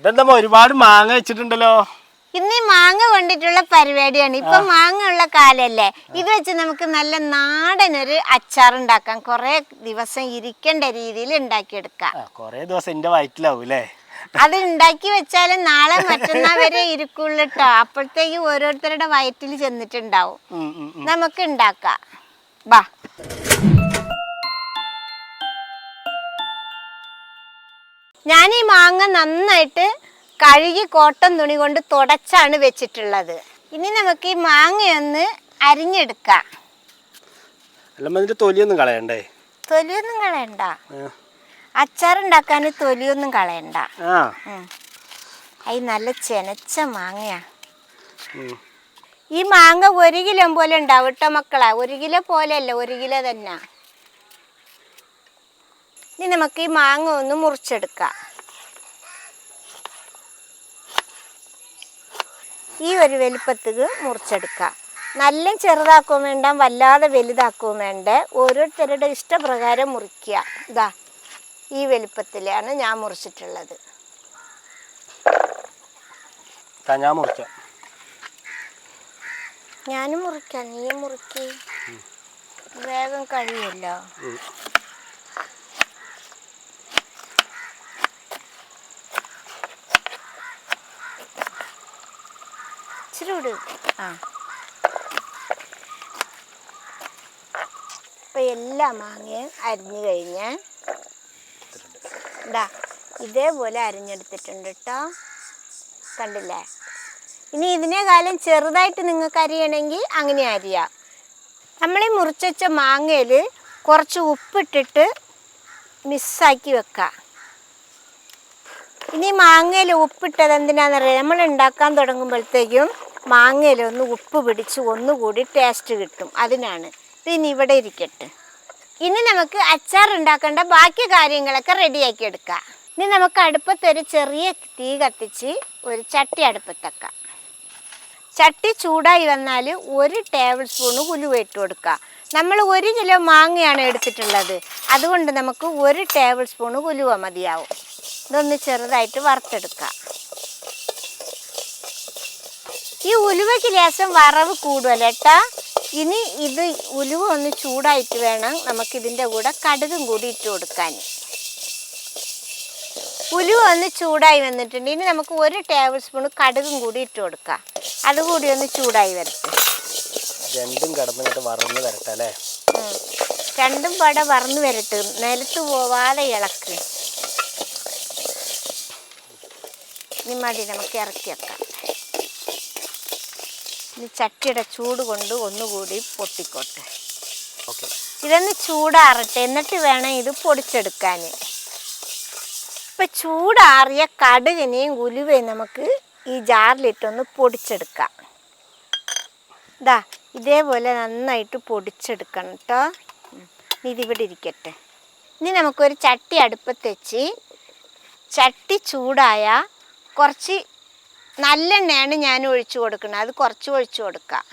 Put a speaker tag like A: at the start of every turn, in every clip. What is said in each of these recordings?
A: ഇതെന്താ ഒരുപാട് മാങ്ങ വെച്ചിട്ടുണ്ടല്ലോ.
B: ഇന്ന് ഈ മാങ്ങ കൊണ്ടിട്ടുള്ള പരിപാടിയാണ്. ഇപ്പൊ മാങ്ങ ഉള്ള കാലല്ലേ. ഇത് വെച്ച് നമുക്ക് നല്ല നാടൻ ഒരു അച്ചാർ ഉണ്ടാക്കാം കൊറേ ദിവസം ഇരിക്കേണ്ട രീതിയിൽ ഉണ്ടാക്കിയെടുക്കാം.
A: കൊറേ ദിവസം എന്റെ വയറ്റിലാവും അല്ലേ
B: അത് ഉണ്ടാക്കി വെച്ചാലും നാളെ മറ്റന്നാൾ വരെ ഇരിക്കുള്ളൂ കേട്ടോ അപ്പോഴത്തേക്ക് ഓരോരുത്തരുടെ വയറ്റിൽ ചെന്നിട്ടുണ്ടാവും. നമുക്ക് ഉണ്ടാക്കാം. ബാ. ഞാൻ ഈ മാങ്ങ നന്നായിട്ട് കഴുകി കോട്ടൻ തുണി കൊണ്ട് തുടച്ചാണ് വെച്ചിട്ടുള്ളത്. ഇനി നമുക്ക് ഈ മാങ്ങയൊന്ന് അരിഞ്ഞെടുക്കാം.
A: തൊലിയൊന്നും കളയണ്ടേ?
B: തൊലിയൊന്നും കളയണ്ട. അച്ചാറുണ്ടാക്കാൻ തൊലിയൊന്നും കളയണ്ട. ഉം. നല്ല ചെനച്ച മാങ്ങയാ. ഈ മാങ്ങ ഒരു കിലോ പോലെ ഉണ്ടാവും കേട്ടോ മക്കളെ. ഒരു കിലോ പോലെയല്ല ഒരു കിലോ തന്നെ. ഇനി നമുക്ക് ഈ മാങ്ങ ഒന്ന് മുറിച്ചെടുക്കാം. ഈ ഒരു വലിപ്പത്തിക്ക് മുറിച്ചെടുക്കാം. നല്ല ചെറുതാക്കുകയും വേണ്ട വല്ലാതെ വലുതാക്കുകയും വേണ്ട. ഓരോരുത്തരുടെ ഇഷ്ടപ്രകാരം മുറിക്കുക. ഇതാ ഈ വലിപ്പത്തിലാണ് ഞാൻ മുറിച്ചിട്ടുള്ളത്.
A: ഞാൻ മുറിക്കാം.
B: ഞാനും മുറിക്കാം. നീയും മുറിക്കേ. വേഗം കഴിയുമല്ലോ വിട് ആ. ഇപ്പൊ എല്ലാ മാങ്ങയും അരിഞ്ഞു കഴിഞ്ഞ്. ഇതാ ഇതേപോലെ അരിഞ്ഞെടുത്തിട്ടുണ്ട് കേട്ടോ കണ്ടില്ലേ? ഇനി ഇതിനേക്കാളും ചെറുതായിട്ട് നിങ്ങൾക്ക് അരിയണമെങ്കിൽ അങ്ങനെ അരിയാം. നമ്മൾ ഈ മുറിച്ചുവെച്ച മാങ്ങയിൽ കുറച്ച് ഉപ്പിട്ടിട്ട് മിസ്സാക്കി വെക്കാം. ഇനി മാങ്ങയിൽ ഉപ്പിട്ടത് എന്തിനാണെന്നറിയാം നമ്മൾ ഉണ്ടാക്കാൻ തുടങ്ങുമ്പോഴത്തേക്കും മാങ്ങയിൽ ഒന്ന് ഉപ്പ് പിടിച്ച് ഒന്നുകൂടി ടേസ്റ്റ് കിട്ടും. അതിനാണ്. ഇനി ഇവിടെ ഇരിക്കട്ടെ. ഇനി നമുക്ക് അച്ചാർ ഉണ്ടാക്കേണ്ട ബാക്കി കാര്യങ്ങളൊക്കെ റെഡിയാക്കി എടുക്കാം. ഇനി നമുക്ക് അടുപ്പത്തൊരു ചെറിയ തീ കത്തിച്ച് ഒരു ചട്ടി അടുപ്പത്തേക്കാം ചട്ടി ചൂടായി വന്നാൽ ഒരു ടേബിൾ സ്പൂണ് ഉലുവ ഇട്ട് കൊടുക്കുക നമ്മൾ ഒരു കിലോ മാങ്ങയാണ് എടുത്തിട്ടുള്ളത്. അതുകൊണ്ട് നമുക്ക് ഒരു ടേബിൾ സ്പൂണ് ഉലുവ മതിയാവും. ഇതൊന്ന് ചെറുതായിട്ട് വറുത്തെടുക്കുക ഈ ഉലുവയ്ക്ക് ലേശം വറവ് കൂടുതൽ കേട്ടാ. ഇനി ഇത് ഉലുവ ഒന്ന് ചൂടായിട്ട് വേണം നമുക്ക് ഇതിന്റെ കൂടെ കടുകും കൂടി ഇട്ട് കൊടുക്കാൻ. ഉലുവ ഒന്ന് ചൂടായി വന്നിട്ടുണ്ട്. ഇനി നമുക്ക് ഒരു ടേബിൾ സ്പൂൺ കടുകും കൂടി ഇട്ട് കൊടുക്കാം. അതുകൂടി ഒന്ന് ചൂടായി വരട്ടെ.
A: രണ്ടും കിടന്നിട്ട് വറന്ന് വരട്ടെ അല്ലേ?
B: രണ്ടും പട വറന്ന് വരട്ട്. നിലത്ത് പോവാതെ ഇളക്ക്. ഇനി മതി നമുക്ക് ഇറക്കി വെക്കാം. ഇനി ചട്ടിയുടെ ചൂട് കൊണ്ട് ഒന്നുകൂടി പൊട്ടിക്കോട്ടെ.
A: ഓക്കെ.
B: ഇതൊന്ന് ചൂടാറട്ടെ എന്നിട്ട് വേണം ഇത് പൊടിച്ചെടുക്കാൻ ഇപ്പം ചൂടാറിയ കടുകിനെയും ഉലുവയും നമുക്ക് ഈ ജാറിലിട്ടൊന്ന് പൊടിച്ചെടുക്കാം. ഇതാ ഇതേപോലെ നന്നായിട്ട് പൊടിച്ചെടുക്കണം കേട്ടോ ഇതിവിടെ ഇരിക്കട്ടെ. ഇനി നമുക്കൊരു ചട്ടി അടുപ്പത്ത് വെച്ച് ചട്ടി ചൂടായ കുറച്ച് നല്ലെണ്ണയാണ് ഞാൻ ഒഴിച്ചു കൊടുക്കുന്നത്. അത് കുറച്ച് ഒഴിച്ചു കൊടുക്കാം.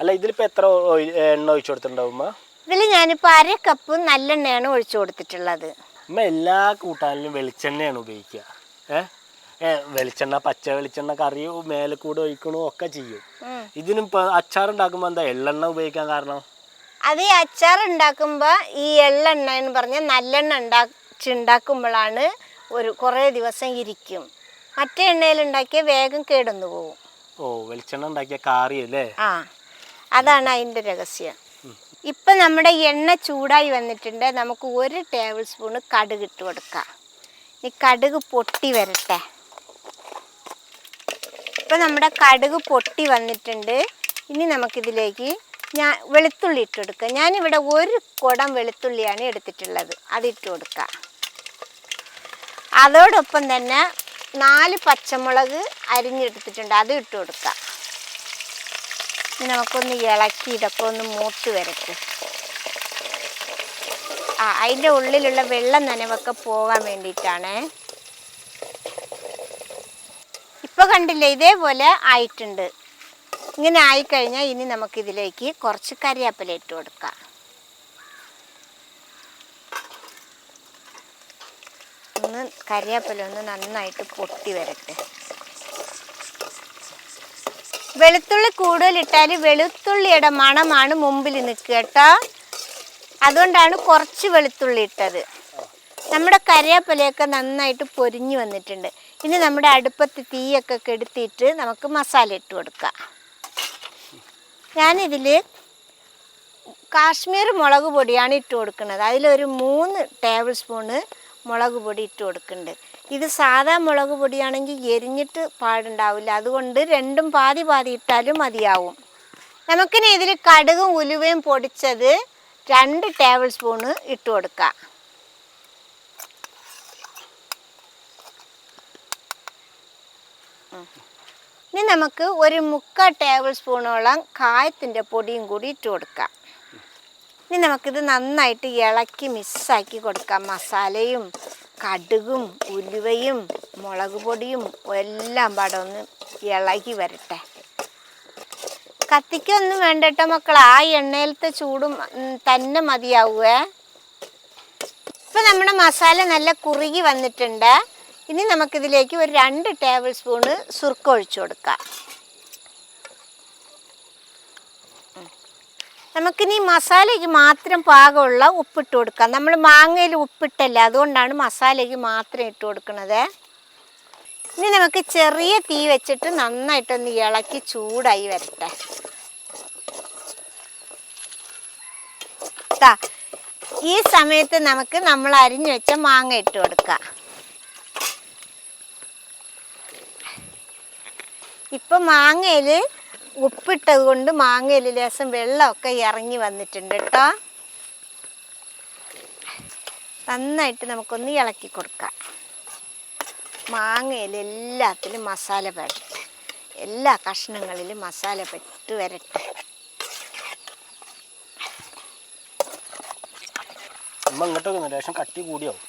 A: അല്ല ഇതിലിപ്പോ എത്ര എണ്ണ ഒഴിച്ചു കൊടുത്തിട്ടുണ്ടാവും
B: ഇതിൽ ഞാനിപ്പോൾ അര കപ്പ് നല്ലെണ്ണയാണ് ഒഴിച്ചു കൊടുത്തിട്ടുള്ളത്.
A: എല്ലാ കൂട്ടാനിലും വെളിച്ചെണ്ണയാണ് ഉപയോഗിക്കുക. ഏ? ഏ വെളിച്ചെണ്ണ പച്ച വെളിച്ചെണ്ണ കറി മേലെ കൂടെ ഒഴിക്കണോ ഒക്കെ ചെയ്യും. ഇതിനും അച്ചാർ ഉണ്ടാക്കുമ്പോൾ എന്താ എള്ളെണ്ണ ഉപയോഗിക്കാൻ കാരണം?
B: അത് ഈ അച്ചാർ ഉണ്ടാക്കുമ്പോൾ ഈ എള്ളെണ്ണ എന്ന് പറഞ്ഞ നല്ലെണ്ണ ഉണ്ടാക്കി ഉണ്ടാക്കുമ്പോഴാണ് ഒരു കുറേ ദിവസം ഇരിക്കും. മറ്റേ എണ്ണയിൽ ഉണ്ടാക്കിയ വേഗം കേടൊന്നു പോകും.
A: ഓ വെളിച്ചെണ്ണ ഉണ്ടാക്കിയ കാറി അല്ലേ
B: ആ അതാണ് അതിന്റെ രഹസ്യം. ഇപ്പം നമ്മുടെ എണ്ണ ചൂടായി വന്നിട്ടുണ്ട്. നമുക്ക് ഒരു ടേബിൾ സ്പൂണ് കടുക് ഇട്ട് കൊടുക്കാം. ഈ കടുക് പൊട്ടി വരട്ടെ. ഇപ്പം നമ്മുടെ കടുക് പൊട്ടി വന്നിട്ടുണ്ട്. ഇനി നമുക്കിതിലേക്ക് ഞാൻ വെളുത്തുള്ളി ഇട്ട് കൊടുക്കുക ഞാനിവിടെ ഒരു കുടം വെളുത്തുള്ളിയാണ് എടുത്തിട്ടുള്ളത്. അതിട്ട് കൊടുക്കാം. അതോടൊപ്പം തന്നെ നാല് പച്ചമുളക് അരിഞ്ഞെടുത്തിട്ടുണ്ട്. അത് ഇട്ട് കൊടുക്കാം. ഇനി നമുക്കൊന്ന് ഇളക്കി ഇതൊക്കെ ഒന്ന് മൂത്ത് വരട്ടെ. ആ അതിന്റെ ഉള്ളിലുള്ള വെള്ളം നനവൊക്കെ പോകാൻ വേണ്ടിയിട്ടാണ്. ഇപ്പൊ കണ്ടില്ലേ ഇതേപോലെ ആയിട്ടുണ്ട്. ഇങ്ങനെ ആയിക്കഴിഞ്ഞാൽ ഇനി നമുക്കിതിലേക്ക് കുറച്ച് കറിവേപ്പില ഇട്ട് കൊടുക്കാം. ഒന്ന് കറിവേപ്പില ഒന്ന് നന്നായിട്ട് പൊട്ടി വരട്ടെ. വെളുത്തുള്ളി കൂടുതലിട്ടാൽ വെളുത്തുള്ളിയുടെ മണമാണ് മുമ്പിൽ നിൽക്കുക കേട്ടോ. അതുകൊണ്ടാണ് കുറച്ച് വെളുത്തുള്ളി ഇട്ടത്. നമ്മുടെ കറിവേപ്പിലയൊക്കെ നന്നായിട്ട് പൊരിഞ്ഞു വന്നിട്ടുണ്ട്. ഇനി നമ്മുടെ അടുപ്പത്ത് തീയൊക്കെ കെടുത്തിയിട്ട് നമുക്ക് മസാല ഇട്ട് കൊടുക്കാം. ഞാനിതിൽ കാശ്മീർ മുളക് പൊടിയാണ് ഇട്ട് കൊടുക്കുന്നത്. അതിലൊരു മൂന്ന് ടേബിൾ സ്പൂണ് മുളക് പൊടി ഇട്ട് കൊടുക്കുന്നുണ്ട്. ഇത് സാധാ മുളക് പൊടിയാണെങ്കിൽ എരിഞ്ഞിട്ട് പാടുണ്ടാവില്ല. അതുകൊണ്ട് രണ്ടും പാതി പാതി ഇട്ടാലും മതിയാവും. നമുക്കിനി ഇതിൽ കടുകും ഉലുവയും പൊടിച്ചത് രണ്ട് ടേബിൾ സ്പൂണ് ഇട്ട് കൊടുക്കാം. ഇനി നമുക്ക് ഒരു മുക്കാൽ ടേബിൾ സ്പൂണോളം കായത്തിന്റെ പൊടിയും കൂടി ഇട്ട് കൊടുക്കാം. ഇനി നമുക്കിത് നന്നായിട്ട് ഇളക്കി മിക്സാക്കി കൊടുക്കാം. മസാലയും കടുകും ഉലുവയും മുളക് പൊടിയും എല്ലാം പാടെ ഒന്ന് ഇളകി വരട്ടെ. കത്തിക്കൊന്നും വേണ്ട കേട്ടോ മക്കൾ ആ എണ്ണയിലത്തെ ചൂടും തന്നെ മതിയാവുവേ. ഇപ്പം നമ്മുടെ മസാല നല്ല കുറുകി വന്നിട്ടുണ്ട്. ഇനി നമുക്കിതിലേക്ക് ഒരു രണ്ട് ടേബിൾ സ്പൂണ് സുർക്ക ഒഴിച്ചു കൊടുക്കാം. നമുക്കിനി മസാലയ്ക്ക് മാത്രം പാകമുള്ള ഉപ്പിട്ട് കൊടുക്കാം. നമ്മൾ മാങ്ങയിൽ ഉപ്പിട്ടല്ല അതുകൊണ്ടാണ് മസാലയ്ക്ക് മാത്രം ഇട്ട് കൊടുക്കുന്നത്. ഇനി നമുക്ക് ചെറിയ തീ വെച്ചിട്ട് നന്നായിട്ടൊന്ന് ഇളക്കി ചൂടായി വരട്ടെ. ഈ സമയത്ത് നമുക്ക് നമ്മൾ അരിഞ്ഞു വെച്ച മാങ്ങ ഇട്ട് കൊടുക്കാം. ഇപ്പം മാങ്ങയിൽ ഉപ്പിട്ടത് കൊണ്ട് മാങ്ങയിൽ ലേശം വെള്ളമൊക്കെ ഇറങ്ങി വന്നിട്ടുണ്ട് കേട്ടോ നന്നായിട്ട് നമുക്കൊന്ന് ഇളക്കി കൊടുക്കാം. മാങ്ങയിൽ എല്ലാത്തിലും മസാല പെടട്ടെ. എല്ലാ കഷ്ണങ്ങളിലും മസാല പെട്ട് വരട്ടെ.
A: ലേശം കട്ടി കൂടിയാവും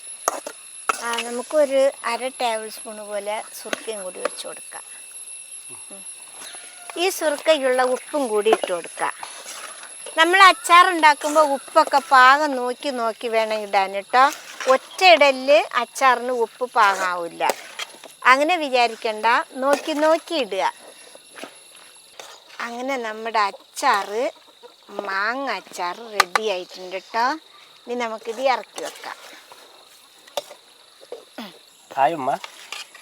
B: ആ നമുക്കൊരു അര ടേബിൾ സ്പൂൺ പോലെ സുർക്കയും കൂടി വെച്ച് കൊടുക്കാം. ഈ സുർക്കയ്ക്കുള്ള ഉപ്പും കൂടി ഇട്ട് കൊടുക്കാം. നമ്മൾ അച്ചാർ ഉണ്ടാക്കുമ്പോൾ ഉപ്പൊക്കെ പാകം നോക്കി നോക്കി വേണം ഇടാൻ കേട്ടോ ഒറ്റയിടലിൽ അച്ചാറിന് ഉപ്പ് പാകാവില്ല. അങ്ങനെ വിചാരിക്കണ്ട. നോക്കി നോക്കി ഇടുക. അങ്ങനെ നമ്മുടെ അച്ചാറ് മാങ്ങ അച്ചാർ റെഡി ആയിട്ടുണ്ട് കേട്ടോ ഇനി നമുക്കിത് ഇറക്കി വെക്കാം.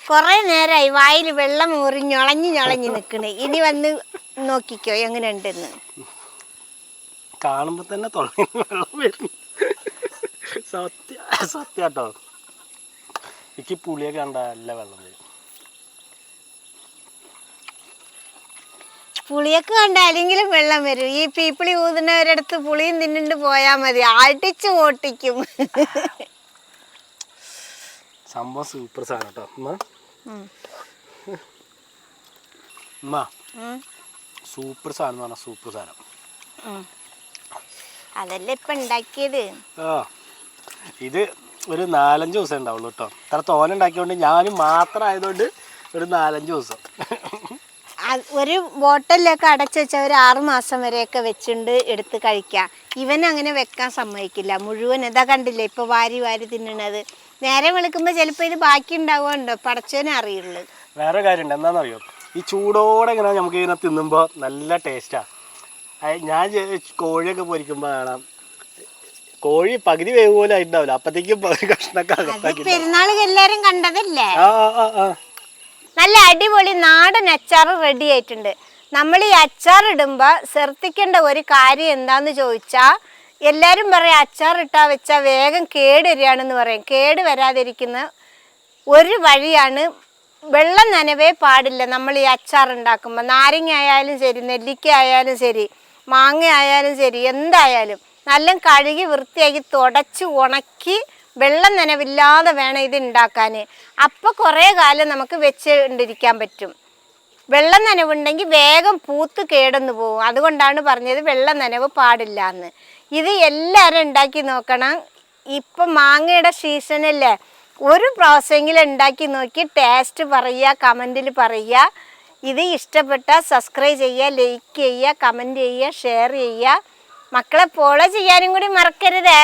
B: കുറെ നേരമായി വായിൽ വെള്ളം ഊറി ഞൊളഞ്ഞ് ഞൊളഞ്ഞ് നിൽക്കണേ ഇനി വന്ന് നോക്കിക്കോ എങ്ങനെ ഉണ്ടെന്ന്
A: കാണുമ്പോ തന്നെ തൊള്ളയിൽ വെള്ളം വരുന്നു സത്യ സത്യാട്ടോ. എനിക്ക് പുളിയൊക്കെ കണ്ട നല്ല വെള്ളം വരും.
B: പുളിയൊക്കെ കണ്ടാലെങ്കിലും വെള്ളം വരും. ഈ പീപ്പിളി ഊതുന്നവരടുത്ത് പുളിയും തിന്നിട്ട് പോയാ മതി. അടിച്ചു ഓട്ടിക്കും
A: സംഭവം സൂപ്പർ സാധനം കേട്ടോ. സൂപ്പർ സാധനം സൂപ്പർ സാധനം.
B: അതല്ലേ ഇപ്പൊ ഉണ്ടാക്കിയത്
A: ആ. ഇത് ഒരു നാലഞ്ച് ദിവസം ഉണ്ടാവുള്ളൂ കേട്ടോ ഇത്ര തോന ഉണ്ടാക്കിയോണ്ട് ഞാനും മാത്രം ആയതുകൊണ്ട് ഒരു നാലഞ്ച് ദിവസം.
B: ഒരു ബോട്ടലിലൊക്കെ അടച്ചു വെച്ചാൽ ഒരു ആറു മാസം വരെയൊക്കെ വെച്ചുകൊണ്ട് എടുത്ത് കഴിക്കാം. ഇവൻ അങ്ങനെ വെക്കാൻ സമ്മതിക്കില്ല. മുഴുവൻ ഇതാ കണ്ടില്ലേ ഇപ്പൊ വാരി വാരി തിന്നണത്. നേരെ വെളുക്കുമ്പോൾ ചിലപ്പോൾ ഇത് ബാക്കി ഉണ്ടാവുമല്ലോ പടച്ചോനെ അറിയുള്ളൂ.
A: വേറെ കാര്യമുണ്ട്. എന്താണെന്നറിയോ? ഈ ചൂടോടെ ഇങ്ങനെ നമുക്ക് ഇങ്ങനെ തിന്നുമ്പോൾ നല്ല ടേസ്റ്റാ. ഞാൻ കോഴിയൊക്കെ പൊരിക്കുമ്പോൾ കാണാം. കോഴി പകുതി വേവ് പോലെ ആയിട്ടുണ്ടാവില്ല. അപ്പത്തേക്കും കഷ്ണൊക്കെ
B: പെരുന്നാൾ എല്ലാരും കണ്ടതല്ലേ? നല്ല അടിപൊളി നാടൻ അച്ചാർ റെഡി ആയിട്ടുണ്ട്. നമ്മൾ ഈ അച്ചാർ ഇടുമ്പോൾ ശ്രദ്ധിക്കേണ്ട ഒരു കാര്യം എന്താന്ന് ചോദിച്ചാൽ എല്ലാവരും പറയും അച്ചാർ ഇട്ടാ വെച്ചാൽ വേഗം കേട് വരികയാണെന്ന് പറയും. കേട് വരാതിരിക്കുന്ന ഒരു വഴിയാണ് വെള്ളം നനവേ പാടില്ല. നമ്മൾ ഈ അച്ചാർ ഉണ്ടാക്കുമ്പോൾ നാരങ്ങ ആയാലും ശരി നെല്ലിക്ക ആയാലും ശരി മാങ്ങ ആയാലും ശരി എന്തായാലും നല്ല കഴുകി വൃത്തിയാക്കി തുടച്ച് ഉണക്കി വെള്ളം നനവില്ലാതെ വേണം ഇത് ഉണ്ടാക്കാൻ അപ്പോൾ കുറേ കാലം നമുക്ക് വെച്ചുകൊണ്ടിരിക്കാൻ പറ്റും. വെള്ളം നനവുണ്ടെങ്കിൽ വേഗം പൂത്ത് കേടന്ന് പോകും അതുകൊണ്ടാണ് പറഞ്ഞത് വെള്ളം നനവ് പാടില്ല എന്ന് ഇത് എല്ലാവരും ഉണ്ടാക്കി നോക്കണം. ഇപ്പം മാങ്ങയുടെ സീസണല്ലേ ഒരു പ്രാവശ്യമെങ്കിലും ഉണ്ടാക്കി നോക്കി ടേസ്റ്റ് പറയുക കമന്റിൽ പറയുക. ഇത് ഇഷ്ടപ്പെട്ട സബ്സ്ക്രൈബ് ചെയ്യുക ലൈക്ക് ചെയ്യുക കമന്റ് ചെയ്യുക ഷെയർ ചെയ്യുക. മക്കളെ ഫോളോ ചെയ്യാനും കൂടി മറക്കരുതേ.